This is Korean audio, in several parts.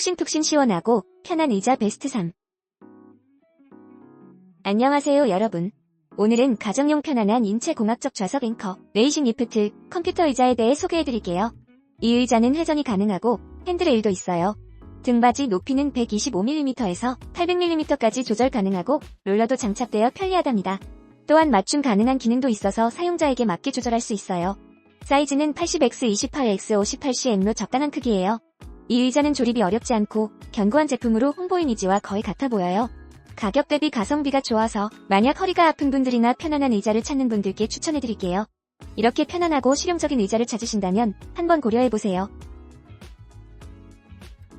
툭신툭신 시원하고 편한 의자 베스트 3. 안녕하세요 여러분. 오늘은 가정용 편안한 인체공학적 좌석 앵커, 레이싱 리프트, 컴퓨터 의자에 대해 소개해드릴게요. 이 의자는 회전이 가능하고 핸드레일도 있어요. 등받이 높이는 125mm에서 800mm까지 조절 가능하고 롤러도 장착되어 편리하답니다. 또한 맞춤 가능한 기능도 있어서 사용자에게 맞게 조절할 수 있어요. 사이즈는 80X28X58CM로 적당한 크기예요. 이 의자는 조립이 어렵지 않고 견고한 제품으로 홍보 이미지와 거의 같아 보여요. 가격 대비 가성비가 좋아서 만약 허리가 아픈 분들이나 편안한 의자를 찾는 분들께 추천해드릴게요. 이렇게 편안하고 실용적인 의자를 찾으신다면 한번 고려해보세요.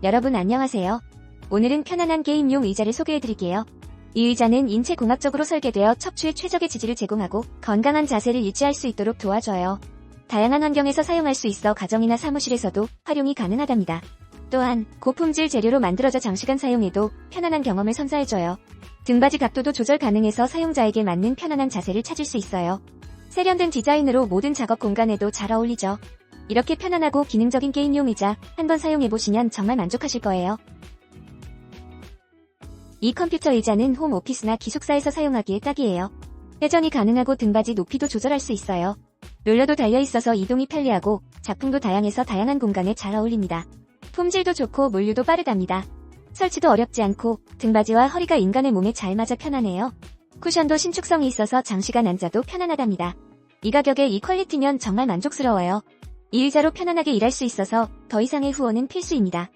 여러분 안녕하세요. 오늘은 편안한 게임용 의자를 소개해드릴게요. 이 의자는 인체공학적으로 설계되어 척추에 최적의 지지를 제공하고 건강한 자세를 유지할 수 있도록 도와줘요. 다양한 환경에서 사용할 수 있어 가정이나 사무실에서도 활용이 가능하답니다. 또한 고품질 재료로 만들어져 장시간 사용해도 편안한 경험을 선사해줘요. 등받이 각도도 조절 가능해서 사용자에게 맞는 편안한 자세를 찾을 수 있어요. 세련된 디자인으로 모든 작업 공간에도 잘 어울리죠. 이렇게 편안하고 기능적인 게임용 의자 한번 사용해보시면 정말 만족하실 거예요. 이 컴퓨터 의자는 홈 오피스나 기숙사에서 사용하기에 딱이에요. 회전이 가능하고 등받이 높이도 조절할 수 있어요. 롤러도 달려있어서 이동이 편리하고 작품도 다양해서 다양한 공간에 잘 어울립니다. 품질도 좋고 물류도 빠르답니다. 설치도 어렵지 않고 등받이와 허리가 인간의 몸에 잘 맞아 편하네요. 쿠션도 신축성이 있어서 장시간 앉아도 편안하답니다. 이 가격에 이 퀄리티면 정말 만족스러워요. 이 의자로 편안하게 일할 수 있어서 더 이상의 후원은 필수입니다.